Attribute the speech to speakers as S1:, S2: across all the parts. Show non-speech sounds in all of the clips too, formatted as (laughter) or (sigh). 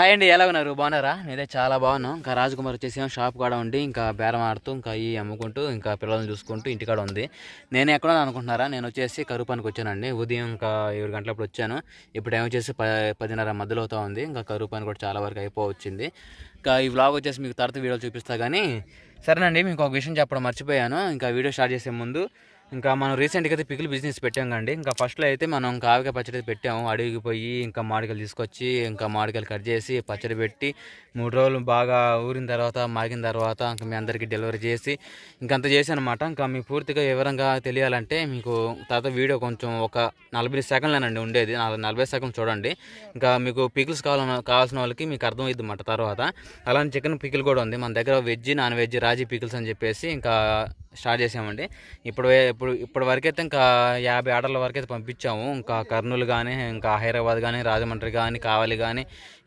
S1: Hi అండి ఎలా ఉన్నారు? బాగున్నారా? నేనే చాలా బాగున్నాను. ఇంకా రాజకుమార్ వచ్చేసి ఏమో షాప్ కాడ ఉండి ఇంకా బేరం ఆడుతూ ఇంకా ఈ అమ్ముకుంటూ ఇంకా పిల్లల్ని చూసుకుంటూ ఇంటికాడ ఉంది. నేను ఎక్కడ అనుకుంటున్నారా? నేను వచ్చేసి కరుపానికి వచ్చానండి. ఉదయం ఇంకా ఏడు గంటలప్పుడు వచ్చాను. ఇప్పుడు టైం వచ్చేసి పదిన్నర మధ్యలో అవుతా ఉంది. ఇంకా కరుపాని కూడా చాలా వరకు అయిపోవచ్చింది. ఇంకా ఈ వ్లాగ్ వచ్చేసి మీకు తర్వాత వీడియోలు చూపిస్తా కానీ సరేనండి మీకు ఒక విషయం చెప్పడం మర్చిపోయాను. ఇంకా వీడియో స్టార్ట్ చేసే ముందు ఇంకా మనం రీసెంట్గా అయితే పికిల్ బిజినెస్ పెట్టాం కండి ఇంకా ఫస్ట్లో అయితే మనం కావికాయ పచ్చడి అయితే పెట్టాము. అడవికి పోయి ఇంకా మామిడికాయలు తీసుకొచ్చి ఇంకా మామిడికాయలు కట్ చేసి పచ్చడి పెట్టి మూడు రోజులు బాగా ఊరిన తర్వాత మాగిన తర్వాత ఇంకా మీ అందరికీ డెలివరీ చేసి ఇంకంత చేశానమాట ఇంకా మీకు పూర్తిగా వివరంగా తెలియాలంటే మీకు తర్వాత వీడియో కొంచెం ఒక నలభై సెకండ్లేనండి ఉండేది. నల- నలభై సెకండ్ చూడండి. ఇంకా మీకు పికిల్స్ కావాలన్న కావాల్సిన వాళ్ళకి మీకు అర్థమైంది అన్నమాట తర్వాత. అలానే చికెన్ పికిల్ కూడా ఉంది. మన దగ్గర veg non veg Raji pickles అని చెప్పేసి ఇంకా స్టార్ట్ చేసామండి. ఇప్పుడు ఇప్పుడు ఇప్పటి వరకైతే ఇంకా యాభై ఆర్డర్ల వరకు అయితే పంపించాము. ఇంకా కర్నూలు కానీ ఇంకా హైదరాబాద్ కానీ రాజమండ్రి కానీ కావాలి కానీ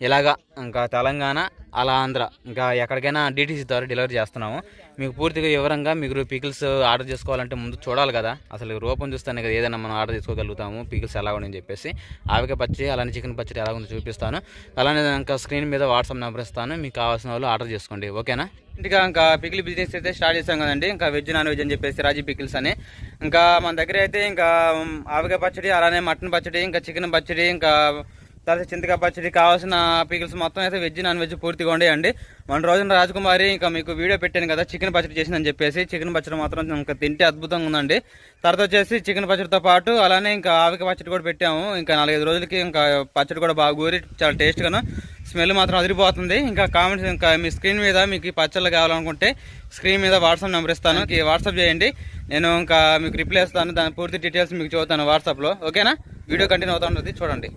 S1: ఇలాగా ఇంకా తెలంగాణ అలా ఆంధ్ర ఇంకా ఎక్కడికైనా డీటీసీ ద్వారా డెలివరీ చేస్తున్నాము. మీకు పూర్తిగా వివరంగా మీకు పికిల్స్ ఆర్డర్ చేసుకోవాలంటే ముందు చూడాలి కదా. అసలు రూపం చూస్తేనే కదా ఏదైనా మనం ఆర్డర్ చేసుకోగలుగుతాము పికిల్స్ ఎలా ఉండని చెప్పేసి ఆవిక పచ్చడి అలానే చికెన్ పచ్చడి ఎలా ఉందో చూపిస్తాను. అలానే ఇంకా స్క్రీన్ మీద వాట్సాప్ నెంబర్ ఇస్తాను. మీకు కావాల్సిన వాళ్ళు ఆర్డర్ చేసుకోండి. ఓకేనా? ఇంకా ఇంకా పికిల్ బిజినెస్ అయితే స్టార్ట్ చేసాం కదండి. ఇంకా వెజ్ నాన్ వెజ్ అని చెప్పేసి రాజీ పికిల్స్ అని. ఇంకా మన దగ్గర అయితే ఇంకా ఆవిక పచ్చడి అలానే మటన్ పచ్చడి ఇంకా చికెన్ పచ్చడి ఇంకా తర్వాత చింతకాయ పచ్చడి కావాల్సిన పికిల్స్ మొత్తం అయితే వెజ్ నాన్ వెజ్ పూర్తిగా ఉండేయండి. మన రోజున రాజకుమారి ఇంకా మీకు వీడియో పెట్టాను కదా చికెన్ పచ్చడి చేసిందని చెప్పేసి చికెన్ పచ్చడి మాత్రం ఇంకా తింటే అద్భుతంగా ఉందండి. తర్వాత వచ్చేసి చికెన్ పచ్చడితో పాటు అలానే ఇంకా ఆవిక పచ్చడి కూడా పెట్టాము. ఇంకా నాలుగైదు రోజులకి ఇంకా పచ్చడి కూడా బాగా ఊరి చాలా టేస్ట్గాను స్మెల్ మాత్రం అదిరిపోతుంది. ఇంకా కామెంట్స్ ఇంకా మీ స్క్రీన్ మీద మీకు ఈ పచ్చళ్ళు కావాలనుకుంటే స్క్రీన్ మీద వాట్సాప్ నెంబర్ ఇస్తాను. ఈ వాట్సాప్ చేయండి. నేను ఇంకా మీకు రిప్లై ఇస్తాను దాని పూర్తి డీటెయిల్స్ మీకు చూస్తాను వాట్సాప్లో ఓకేనా వీడియో కంటిన్యూ అవుతా ఉంటుంది. చూడండి.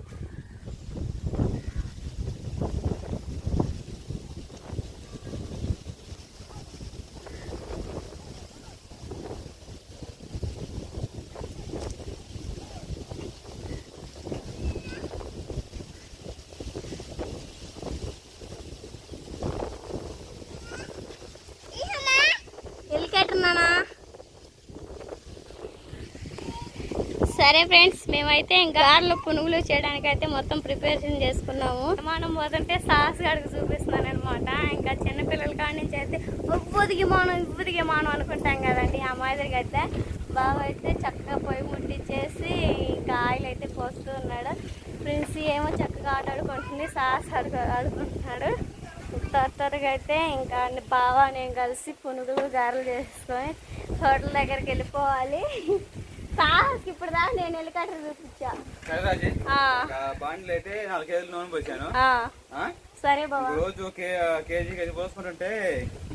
S2: సరే ఫ్రెండ్స్ మేమైతే ఇంకా గారెలు పునుగులు చేయడానికి అయితే మొత్తం ప్రిపరేషన్ చేసుకున్నాము. మనం పోతుంటే సాస్ గడికి చూపిస్తున్నాను అనమాట ఇంకా చిన్నపిల్లల కాడి నుంచి అయితే ఉప్పుదిగి మానం ఉప్పుదిగి మానం అనుకుంటాం కదండి ఆ మాదిరిగా అయితే బాబు అయితే చక్కగా పొయ్యి ముట్టించేసి ఇంకా ఆయిల్ అయితే పోస్తూ ఉన్నాడు. ఫ్రెండ్స్ ఏమో చక్కగా ఆట ఆడుకుంటుంది సాస్ అడుగు ఆడుకుంటున్నాడు. త్వర త్వరగా అయితే ఇంకా బావ నేను కలిసి పునుగులు గారెలు చేసుకొని హోటల్ దగ్గరికి వెళ్ళిపోవాలి. నేను హెలికాప్టర్ చూపించా. ఆ,
S1: బాండ్లు అయితే నాలుగు కేజీలు నూనె పోసాను.
S2: ఆ, సరే
S1: రోజు కేజీకి అది పోసుకుంటుంటే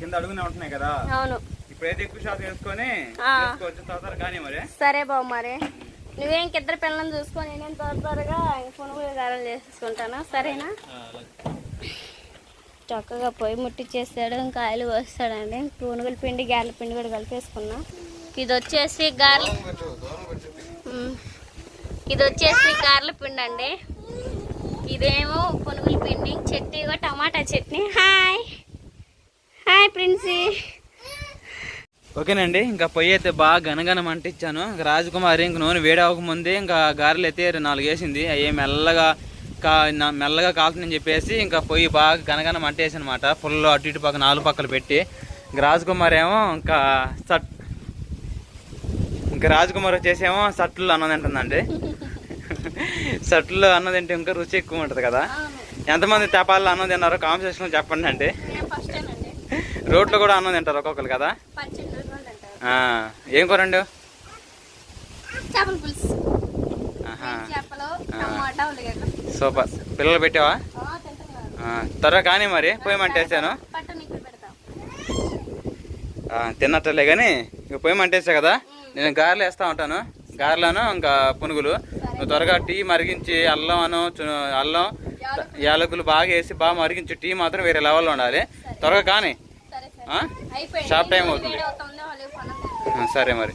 S1: కింద అడుగునే ఉంటున్నాయి కదా.
S2: అవును.
S1: ఇప్పుడైతే ఎక్కువ షాప్ వేసుకొని తర్వాత కానీ మరి.
S2: సరే బావ మరి. నువ్వేం ఇద్దరు పిల్లల్ని చూసుకొని నేను త్వర త్వరగా గారెలు చేసుకుంటాను? సరేనా? చక్కగా పొయ్యి ముట్టిచ్చేస్తాడు ఇంకా ఆయిల్ పోస్తాడండి. పునుగుల పిండి గారెల పిండి కూడా కలిపేసుకున్నా. ఇది వచ్చేసి గారెల. మ్మ్. ఇది వచ్చేసి గారెల పిండి అండి. ఇదేమో పునుగుల పిండి చట్నీ కూడా టమాటా చట్నీ. హాయ్. హాయ్ ప్రిన్సీ.
S1: ఓకేనండి ఇంకా పొయ్యి అయితే బాగా గనగనం అంటించాను. ఇంకా రాజకుమారి ఇంక నూనె వేడి అవ్వకముందే ఇంకా గారెలు అయితే నాలుగు వేసింది. అవి మెల్లగా కా మెల్లగా కాలుతుందని చెప్పేసి ఇంకా పొయ్యి బాగా గనగనం అంటేసి అనమాట ఫుల్ అటు ఇటు పక్క నాలుగు పక్కలు పెట్టి. ఇంక రాజకుమారి ఏమో ఇంకా చట్ ఇంకా రాజకుమారి వచ్చేసేమో సట్లు అన్నం తింటుందండి. సట్లు అన్నం తింటే ఇంకా రుచి ఎక్కువ ఉంటుంది కదా. ఎంతమంది తెపాల్లో అన్నం తిన్నారో కామెంట్ సెక్షన్లో చెప్పండి అండి. రోడ్లో కూడా అన్నం తింటారు ఒక్కొక్కరు కదా. ఏం కూరండి సూపర్. పిల్లలు పెట్టావా? త్వరగా కానీ మరి పోయమంటేసాను తిన్నట్లే కానీ ఇక పోయమంటేసా కదా. నేను గారెలు వేస్తా ఉంటాను. గారెలను ఇంకా పునుగులు. నువ్వు త్వరగా టీ మరిగించి అల్లం అను అల్లం యాలకులు బాగా వేసి బాగా మరిగించి. టీ మాత్రం వేరే లెవెల్లో ఉండాలి. త్వరగా కానీ. షాప్ టైం అవుతుంది. సరే మరి.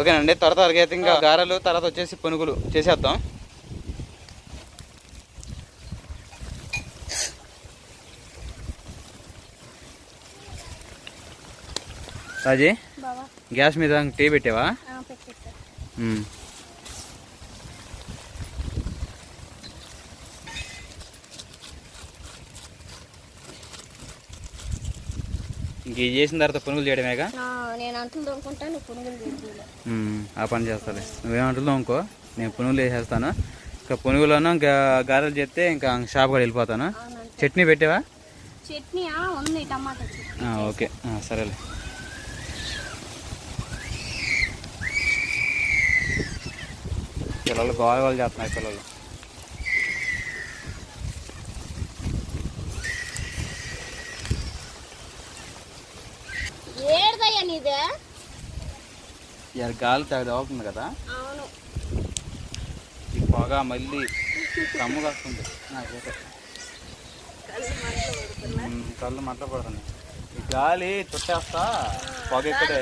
S1: ఓకేనండి. త్వర త్వరగా అయితే ఇంకా గారెలు తర్వాత వచ్చేసి పునుగులు చేసేద్దాం. రాజీ? గ్యాస్ మీద టీ పెట్టావా? ఇంకే చేసిన తర్వాత పునుగులు చేయడమేగా
S2: ఆ
S1: పని చేస్తాలే. నువ్వేం అంటులు అనుకో నేను పునుగులు వేసేస్తాను ఇంకా పునుగులను ఇంకా గారెలు చేస్తే ఇంకా షాప్ కూడా వెళ్ళిపోతాను. చట్నీ పెట్టావా?
S2: చట్నీ
S1: ఓకే. సరేలే. పిల్లలు గోల గోల చేస్తున్నారు పిల్లలు.
S2: ఏడదయ్యా నీదే?
S1: ఇవాళ గాలి తెగ అవుతుంది కదా.
S2: అవును.
S1: ఈ పొగ మళ్ళీ కమ్ముగా వస్తుంది. నాకైతే కళ్ళు మంట పడుతున్నాయి. ఈ గాలి చుట్టేస్తా పొగ ఇక్కడే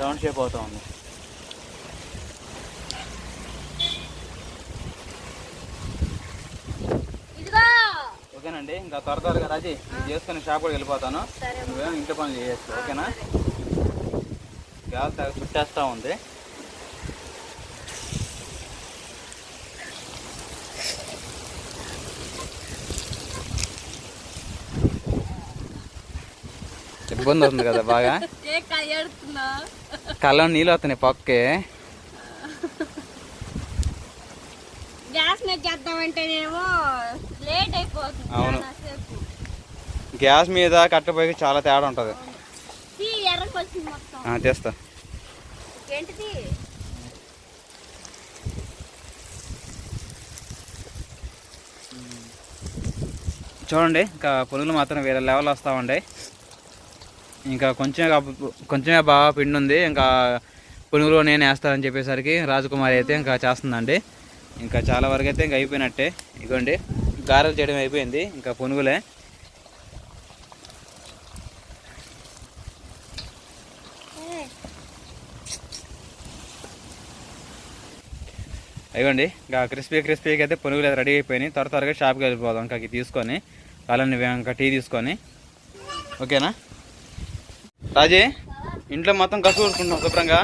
S1: రౌండ్ షేప్ అవుతా ఉంది
S2: ఇదిగో
S1: ఓకేనండి ఇంకా త్వర త్వరగా రాజీ నేను చేసుకుని షాప్ కూడా వెళ్ళిపోతాను. నువ్వేమో ఇంటి పనులు చేయొచ్చు ఓకేనా? గాలి తెగ చుట్టేస్తా ఉంది. ఇబ్బంది అవుతుంది కదా బాగా? కళ్ళ నీళ్ళు వస్తున్నాయి పక్కే.
S2: గ్యాస్ మీద చేద్దామంటేనేమో లేట్ అయిపోతుంది
S1: అవును. గ్యాస్ మీద కట్టపోయి చాలా తేడా ఉంటుంది. తెస్తా. చూడండి ఇంకా పునుగులు మాత్రం వేరే లెవెల్ వస్తూ ఉంటాయి ఇంకా కొంచెమే కాబ- కొంచెమే బాగా పిండి ఉంది. ఇంకా పునుగులు నేను వేస్తానని చెప్పేసరికి రాజకుమారి అయితే ఇంకా చేస్తుందండి. ఇంకా చాలా వరకు అయితే ఇంకా అయిపోయినట్టే. ఇగోండి గారెలు చేయడం అయిపోయింది. ఇంకా పునుగులే. ఇవ్వండి. ఇంకా క్రిస్పీ క్రిస్పీకి అయితే పునుగులు అయితే రెడీ అయిపోయినాయి. త్వర త్వరగా షాప్కి వెళ్ళిపోదాం. ఇంకా తీసుకొని అలానే ఇంకా టీ తీసుకొని. ఓకేనా? రాజీ ఇంట్లో మొత్తం కసు ఊరుకుంటున్నాం శుభ్రంగా?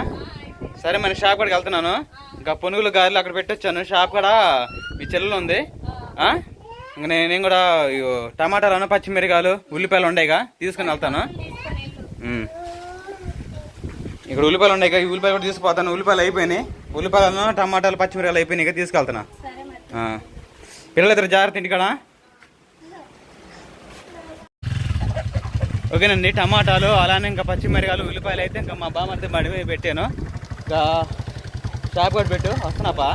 S1: సరే మరి షాప్ కాడికి వెళ్తున్నాను. ఇంకా పునుగులు గారెలు అక్కడ పెట్టొచ్చాను. షాప్ కూడా? మీ చెల్లెలు ఉంది. ఇంకా నేను నేను కూడా ఇగో టమాటాలు పచ్చిమిరకాయలు ఉల్లిపాయలు ఉండేగా. తీసుకొని వెళ్తాను. ఇక్కడ ఉల్లిపాయలు ఉన్నాయి ఈ ఉల్లిపాయలు కూడా తీసుకుపోతాను. ఉల్లిపాయలు అయిపోయినాయి. ఉల్లిపాయలను టమాటాలు పచ్చిమిరకాయలు అయిపోయినాయి
S2: తీసుకెళ్తున్నా.
S1: పిల్లలిద్దరు పిల్లలు ఇద్దరు జాగ్రత్త ఇంటికాడ. ఓకేనండి టమాటాలు అలానే ఇంకా పచ్చిమిరకాయలు ఉల్లిపాయలు అయితే ఇంకా మా బామర్ది బండి మీద పెట్టాను. ఇంకా షాప్ కూడా పెట్టు. వస్తున్నాపా?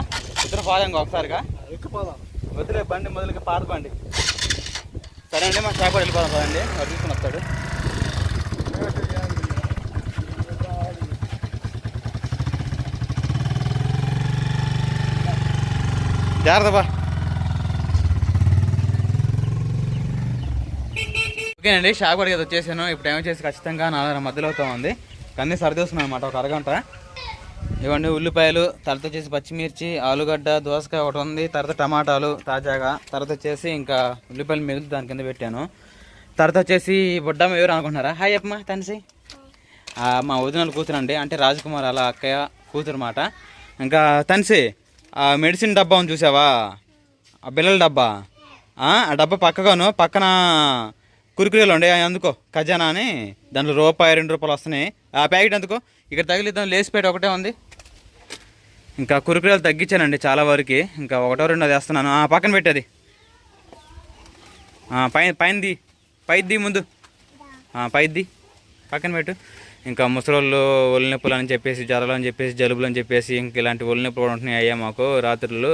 S1: ఇద్దరు పోదాం ఇంకా ఒకసారిగా. వదిలే బండి మొదలుగా పాత బండి సరే అండి మా షాప్ కూడా వెళ్ళిపోదాం పదండి. వాడు తీసుకుని వస్తాడు. జాగ్రత్త బా ఓకేనండి షాప్ కూడా వచ్చేసాను. ఇప్పుడు ఏమో చేసి ఖచ్చితంగా నాలుగు మధ్యలో అవుతా ఉంది. కన్నీ సరిదేస్తున్నాను అనమాట ఒక అరగంట. ఇవ్వండి ఉల్లిపాయలు తర్వాత వచ్చేసి పచ్చిమిర్చి ఆలుగడ్డ దోసకాయ ఒకటి ఉంది. తర్వాత టమాటాలు తాజాగా. తర్వాత వచ్చేసి ఇంకా ఉల్లిపాయలు మిగిలి దాని కింద పెట్టాను. తర్వాత వచ్చేసి బుడ్డమ్మ ఎవరు అనుకుంటున్నారా? హాయ్ అమ్మా తనిసి. మా వదినలు కూతురండి. అంటే రాజకుమార్ అలా అక్కయ్య కూతురు మాట ఇంకా తనిసి ఆ మెడిసిన్ డబ్బా ఉంది చూసావా? ఆ బిల్లల డబ్బా. ఆ డబ్బా పక్కగాను పక్కన కురుకురేలు ఉండే అందుకో ఖజానా అని. దాంట్లో రూపాయి రెండు రూపాయలు వస్తున్నాయి. ఆ ప్యాకెట్ అందుకో ఇక్కడ తగిలిద్దాం లేసిపేట ఒకటే ఉంది. ఇంకా కురుకురేలు తగ్గించానండి చాలా వరకు. ఇంకా ఒకటో రెండో వేస్తున్నాను. ఆ పక్కన పెట్టేది. పైన పైనది పైద్ది ముందు. పైద్ది పక్కన పెట్టు. ఇంకా ముసలోళ్ళు ఒళ్ళు నొప్పులు అని చెప్పేసి జ్వరాలు అని చెప్పేసి జలుబులు అని చెప్పేసి ఇంక ఇలాంటి ఒళ్ళు నొప్పులు కూడా ఉంటున్నాయి అయ్యా మాకు. రాత్రులు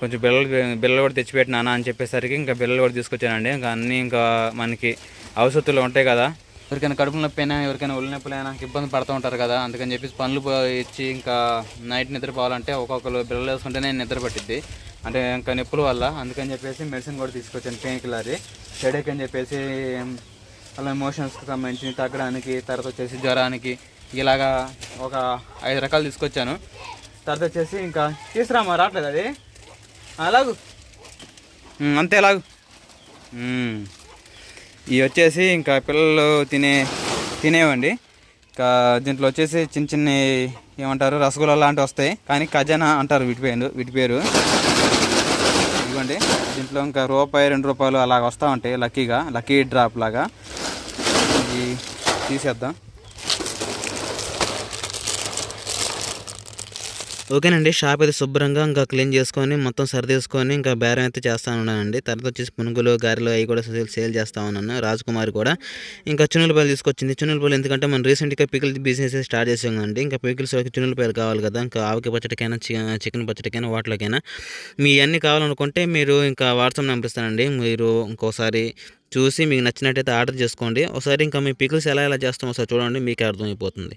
S1: కొంచెం బిల్లలు బిల్లలు కూడా తెచ్చిపెట్టినానా అని చెప్పేసరికి ఇంకా బిల్లలు కూడా తీసుకొచ్చానండి. ఇంకా అన్నీ ఇంకా మనకి ఔషధులు ఉంటాయి కదా. ఎవరికైనా కడుపు నొప్పి అయినా ఎవరికైనా ఒళ్ళు నొప్పులైనా ఇబ్బంది పడుతూ ఉంటారు కదా. అందుకని చెప్పేసి పనులు ఇచ్చి ఇంకా నైట్ నిద్రపోవాలంటే ఒక్కొక్కరు బిల్లలు వేసుకుంటేనే నిద్ర పట్టిద్ది. అంటే ఇంకా నొప్పుల వల్ల. అందుకని చెప్పేసి మెడిసిన్ కూడా తీసుకొచ్చాను పెయిన్ కిల్లర్ హెడేక్ అని చెప్పేసి అలా మోషన్స్కి సంబంధించి తగ్గడానికి తర్వాత వచ్చేసి జ్వరానికి ఇలాగా ఒక ఐదు రకాలు తీసుకొచ్చాను. తర్వాత వచ్చేసి ఇంకా తీసుకురామా? రావట్లేదు అది? అలాగు అంతే ఎలాగు ఇవి వచ్చేసి ఇంకా పిల్లలు తినే తినేవండి. ఇంకా దీంట్లో వచ్చేసి చిన్న చిన్న ఏమంటారు రసగుల్లా లాంటివి వస్తాయి. కానీ ఖజానా అంటారు వీటి పేరు వీటి పేరు. ఇదిగోండి. దీంట్లో ఇంకా రూపాయి రెండు రూపాయలు అలాగ వస్తూ ఉంటాయి లక్కీగా లక్కీ డ్రాప్ లాగా. ఈ తీసేద్దాం. ఓకేనండి షాప్ అయితే శుభ్రంగా ఇంకా క్లీన్ చేసుకొని మొత్తం సరిదేసుకొని ఇంకా బేరం అయితే చేస్తా ఉన్నానండి. తర్వాత వచ్చేసి పునుగులు గారెలు అవి కూడా సేల్ చేస్తూ చేస్తా ఉన్నాను. రాజకుమారి కూడా. ఇంకా చున్నులపాయలు తీసుకొచ్చింది. చున్నులపాయలు ఎందుకంటే మనం రీసెంట్గా పికిల్ బిజినెస్ స్టార్ట్ చేసామండి. ఇంకా పికిల్స్ చున్నులపాయలు కావాలి కదా. ఇంకా ఆవకి పచ్చడికైనా చి- చికెన్ పచ్చడికైనా వాటిలోకైనా. మీ అన్నీ కావాలనుకుంటే మీరు ఇంకా వాట్సాప్ నెంబర్ ఇస్తానండి. మీరు ఇంకోసారి చూసి మీకు నచ్చినట్టయితే ఆర్డర్ చేసుకోండి. ఒకసారి ఇంకా మీ పికిల్స్ ఎలా ఎలా చేస్తామో ఒకసారి చూడండి. మీకే అర్థమైపోతుంది.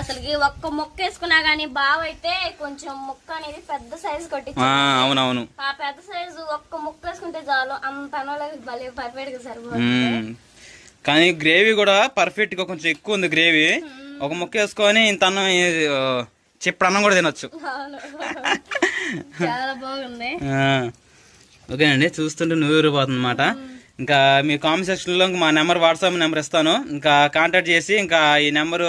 S2: అసలుకి ఒక్క ముక్క వేసుకున్నా గానీ బాగా అయితే కొంచెం ముక్క అనేది పెద్ద సైజు కొట్టి
S1: అవునవును.
S2: ఆ పెద్ద సైజు ఒక్క ముక్క వేసుకుంటే చాలు. అంత భలే పర్ఫెక్ట్గా సరిపోతుంది.
S1: కానీ గ్రేవీ కూడా పర్ఫెక్ట్గా కొంచెం ఎక్కువ ఉంది గ్రేవీ ఒక ముక్క వేసుకొని ఇంత అన్నం చెప్పు అన్నం కూడా తినొచ్చు. (laughs)
S2: చాలా బాగుంది.
S1: ఓకేనండి చూస్తుంటే నూరిపోతుంది అనమాట ఇంకా మీ కామెంట్ సెక్షన్లో మా నెంబర్ వాట్సాప్ నెంబర్ ఇస్తాను. ఇంకా కాంటాక్ట్ చేసి ఇంకా ఈ నెంబరు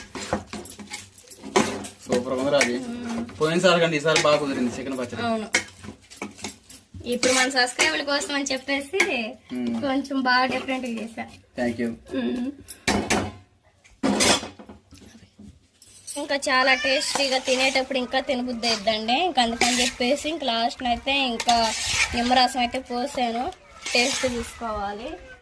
S1: సూపర్ ఉంది అది పోయినసారి కంటే ఈసారి బాగా కుదిరింది చికెన్ పచ్చడి.
S2: అవును. ఇప్పుడు మన సబ్స్క్రైబర్ల కోసం అని చెప్పేసి కొంచెం బాగా డిఫరెంట్గా చేశా.
S1: థ్యాంక్ యూ
S2: ఇంకా చాలా టేస్టీగా తినేటప్పుడు ఇంకా తినబుద్ధి అయిద్దండి ఇంకా అందుకని చెప్పేసి ఇంకా లాస్ట్ అయితే ఇంకా నిమ్మరసం అయితే పోసాను. టేస్ట్ చూసుకోవాలి.